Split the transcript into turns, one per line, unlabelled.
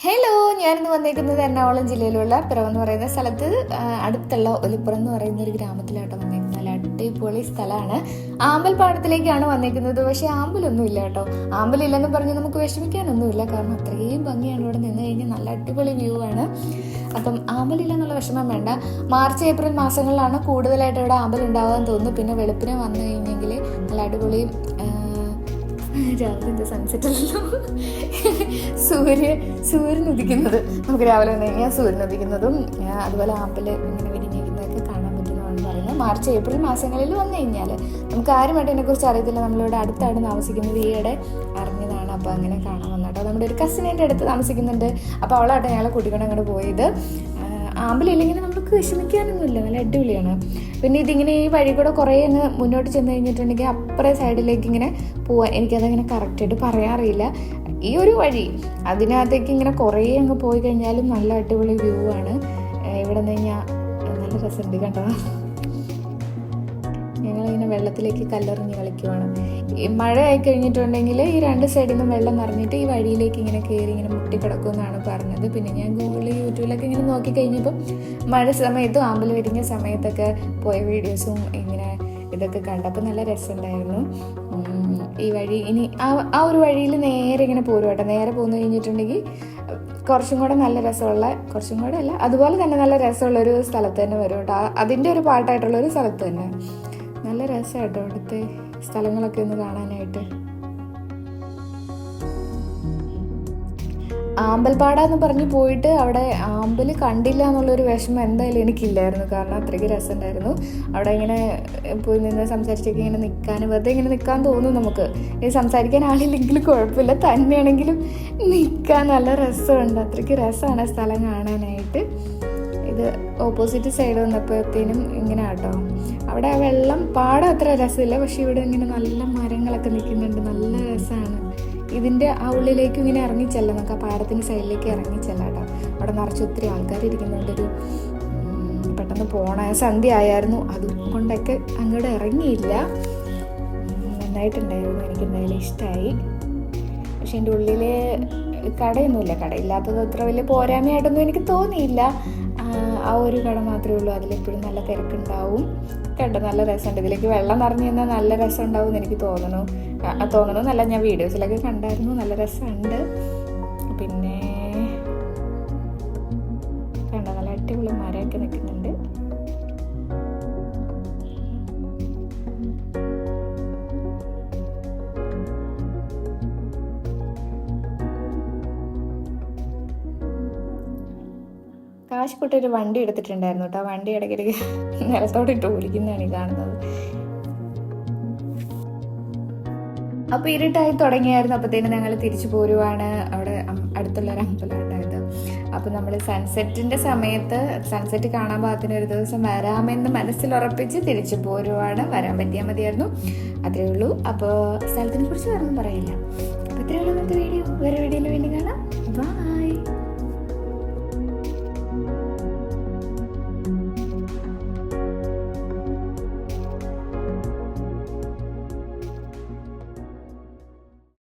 Hello ഞാനിന്ന് വന്നേക്കുന്നത് എറണാകുളം ജില്ലയിലുള്ള പിറവെന്ന് എന്ന് പറയുന്ന സ്ഥലത്ത് അടുത്തുള്ള ഒലിപ്പുറം എന്ന് പറയുന്ന ഒരു ഗ്രാമത്തിലാട്ടോ വന്നേക്കുന്നത്. നല്ല അടിപൊളി സ്ഥലമാണ്. ആമ്പൽപ്പാടത്തിലേക്കാണ് വന്നേക്കുന്നത്. പക്ഷേ ആമ്പലൊന്നും ഇല്ല കേട്ടോ. ആമ്പലില്ലെന്ന് പറഞ്ഞ് നമുക്ക് വിഷമിക്കാനൊന്നുമില്ല കാരണം അത്രയും ഭംഗിയാണ് ഇവിടെ നിന്ന് കഴിഞ്ഞാൽ നല്ല അടിപൊളി വ്യൂ ആണ്. അപ്പം ആമ്പലില്ല എന്നുള്ള വിഷമം വേണ്ട. മാർച്ച് ഏപ്രിൽ മാസങ്ങളിലാണ് കൂടുതലായിട്ട് ഇവിടെ ആമ്പൽ ഉണ്ടാകാൻ തോന്നുന്നു. പിന്നെ വെളുപ്പിനെ വന്നു കഴിഞ്ഞെങ്കിൽ നല്ല അടിപൊളി രാവിലെ എന്താ സൺസെറ്റ് അല്ലല്ലോ? സൂര്യ സൂര്യൻ ഉദിക്കുന്നത്. നമുക്ക് രാവിലെ വന്നു കഴിഞ്ഞാൽ സൂര്യൻ ഉദിക്കുന്നതും അതുപോലെ ആപ്പിൽ ഇങ്ങനെ വിരിഞ്ഞിരിക്കുന്നതൊക്കെ കാണാൻ പറ്റുന്നതാണ് പറയുന്നത്. മാർച്ച് ഏപ്രിൽ മാസങ്ങളിൽ വന്നു കഴിഞ്ഞാൽ നമുക്ക് ആരുമായിട്ട് അതിനെക്കുറിച്ച് അറിയത്തില്ല. നമ്മളിവിടെ അടുത്താണ് താമസിക്കുന്നത്. ഈയിടെ അറിഞ്ഞതാണ്. അപ്പോൾ അങ്ങനെ കാണാൻ വന്നിട്ടോ നമ്മുടെ ഒരു കസിനേന്റെ അടുത്ത് താമസിക്കുന്നുണ്ട്. അപ്പോൾ അവളായിട്ട് ഞങ്ങളെ കുട്ടികളെ അങ്ങോട്ട് പോയത്. ആമ്പിലില്ലെങ്കിൽ നമുക്ക് വിഷമിക്കാനൊന്നുമില്ല നല്ല അടിപൊളിയാണ്. പിന്നെ ഇതിങ്ങനെ ഈ വഴി കൂടെ കുറേ അങ്ങ് മുന്നോട്ട് ചെന്ന് കഴിഞ്ഞിട്ടുണ്ടെങ്കിൽ അപ്പുറേ സൈഡിലേക്ക് ഇങ്ങനെ പോവാൻ എനിക്കതങ്ങനെ കറക്റ്റായിട്ട് പറയാറില്ല ഈ ഒരു വഴി അതിനകത്തേക്ക് ഇങ്ങനെ കുറേ അങ്ങ് പോയി കഴിഞ്ഞാലും നല്ല അടിപൊളി വ്യൂ ആണ്. ഇവിടെ നിന്ന് കഴിഞ്ഞാൽ നല്ല രസമുണ്ട് കണ്ടോ ഞങ്ങളിങ്ങനെ വെള്ളത്തിലേക്ക് കല്ലെറിഞ്ഞ് കളിക്കുവാണ്. മഴ ആയി കഴിഞ്ഞിട്ടുണ്ടെങ്കിൽ ഈ രണ്ട് സൈഡിൽ നിന്നും വെള്ളം നിറഞ്ഞിട്ട് ഈ വഴിയിലേക്ക് ഇങ്ങനെ കയറി ഇങ്ങനെ മുട്ടിക്കിടക്കുമെന്നാണ് പറഞ്ഞത്. പിന്നെ ഞാൻ ഗൂഗിളിൽ യൂട്യൂബിലൊക്കെ ഇങ്ങനെ നോക്കി കഴിഞ്ഞപ്പോൾ മഴ സമയത്തും ആമ്പൽ വിരിഞ്ഞ സമയത്തൊക്കെ പോയ വീഡിയോസും ഇങ്ങനെ ഇതൊക്കെ കണ്ടപ്പോൾ നല്ല രസമുണ്ടായിരുന്നു. ഈ വഴി ഇനി ആ ആ ഒരു വഴിയിൽ നേരെ ഇങ്ങനെ പോരും കേട്ടോ. നേരെ പോന്നു കഴിഞ്ഞിട്ടുണ്ടെങ്കിൽ കുറച്ചും കൂടെ നല്ല രസമുള്ള കുറച്ചും കൂടെ അല്ല അതുപോലെ തന്നെ നല്ല രസമുള്ള ഒരു സ്ഥലത്ത് തന്നെ വരും കേട്ടോ. അതിന്റെ ഒരു പാട്ടായിട്ടുള്ള ഒരു സ്ഥലത്ത് തന്നെ. നല്ല രസമായിട്ടോ അവിടുത്തെ സ്ഥലങ്ങളൊക്കെ ഒന്ന് കാണാനായിട്ട്. ആമ്പൽപ്പാട എന്ന് പറഞ്ഞ് പോയിട്ട് അവിടെ ആമ്പൽ കണ്ടില്ല എന്നുള്ളൊരു വിഷമം എന്തായാലും എനിക്കില്ലായിരുന്നു. കാരണം അത്രയ്ക്ക് രസമുണ്ടായിരുന്നു. അവിടെ ഇങ്ങനെ പോയി നിന്ന് സംസാരിച്ചൊക്കെ ഇങ്ങനെ നിൽക്കാൻ വെറുതെ ഇങ്ങനെ നിൽക്കാൻ തോന്നും നമുക്ക്. ഇനി സംസാരിക്കാൻ ആളില്ലെങ്കിലും കുഴപ്പമില്ല. തന്നെയാണെങ്കിലും നിൽക്കാൻ നല്ല രസമുണ്ട്. അത്രയ്ക്ക് രസമാണ് സ്ഥലം കാണാനായിട്ട്. ഇത് ഓപ്പോസിറ്റ് സൈഡ് വന്നപ്പോഴത്തേനും ഇങ്ങനെ ആട്ടോ അവിടെ വെള്ളം പാടം അത്ര രസമില്ല പക്ഷെ ഇവിടെ ഇങ്ങനെ നല്ല മരങ്ങളൊക്കെ നിൽക്കുന്നുണ്ട് നല്ല രസമാണ്. ഇതിന്റെ ആ ഉള്ളിലേക്കും ഇങ്ങനെ ഇറങ്ങിച്ചെല്ലാം നമുക്ക് ആ പാടത്തിന്റെ സൈഡിലേക്ക് ഇറങ്ങിച്ചെല്ലാം കേട്ടോ അവിടെ നിറച്ച് ഒത്തിരി ആൾക്കാർ ഇരിക്കുന്നുണ്ട്. ഒരു പെട്ടെന്ന് പോണ സന്ധ്യ ആയായിരുന്നു അതുകൊണ്ടൊക്കെ അങ്ങോട്ട് ഇറങ്ങിയില്ല. നന്നായിട്ടുണ്ടായിരുന്നു എനിക്ക് എന്തായാലും ഇഷ്ടമായി പക്ഷെ എന്റെ ഉള്ളിൽ കടയൊന്നുമില്ല. കടയില്ലാത്തത് അത്ര വലിയ പോരായ്മയായിട്ടൊന്നും എനിക്ക് തോന്നിയില്ല. ആ, ഒരു കട മാത്രമേ ഉള്ളൂ. അതിലെപ്പോഴും നല്ല തിരക്കുണ്ടാവും. കേട്ടോ നല്ല രസമുണ്ട്. ഇതിലേക്ക് വെള്ളം നിറഞ്ഞു കഴിഞ്ഞാൽ നല്ല രസം ഉണ്ടാവും എന്ന് എനിക്ക് തോന്നുന്നു. തോന്നുന്നു നല്ല ഞാൻ വീഡിയോസിലൊക്കെ കണ്ടായിരുന്നു. നല്ല രസമുണ്ട്. പിന്നെ കണ്ടോ? നല്ല അടിപൊളി മരമൊക്കെ നിൽക്കുന്നുണ്ട്. കാശിക്കുട്ടി ഒരു വണ്ടി എടുത്തിട്ടുണ്ടായിരുന്നു കേട്ടോ വണ്ടി ഇടയ്ക്കിടയ്ക്ക് നിലത്തോട്ട് ഇട്ട് ഓടിക്കുന്നതാണ് ഈ കാണുന്നത്. അപ്പൊ ഇരുട്ടായി തുടങ്ങിയായിരുന്നു. അപ്പത്തേനും ഞങ്ങൾ തിരിച്ചു പോരുവാണ്. അവിടെ അടുത്തുള്ള ഒരു അമ്പലം ഉണ്ടായത് അപ്പൊ നമ്മൾ സൺസെറ്റിന്റെ സമയത്ത് സൺസെറ്റ് കാണാൻ പാകത്തിന് ഒരു ദിവസം വരാമെന്ന് മനസ്സിൽ ഉറപ്പിച്ച് തിരിച്ചു പോരുവാണ്. വരാൻ പറ്റിയാൽ മതിയായിരുന്നു. അത്രേ ഉള്ളൂ. അപ്പോൾ സ്ഥലത്തിനെ കുറിച്ച് വേറൊന്നും പറയില്ല. അപ്പൊ ഇത്രയുള്ള വീഡിയോ.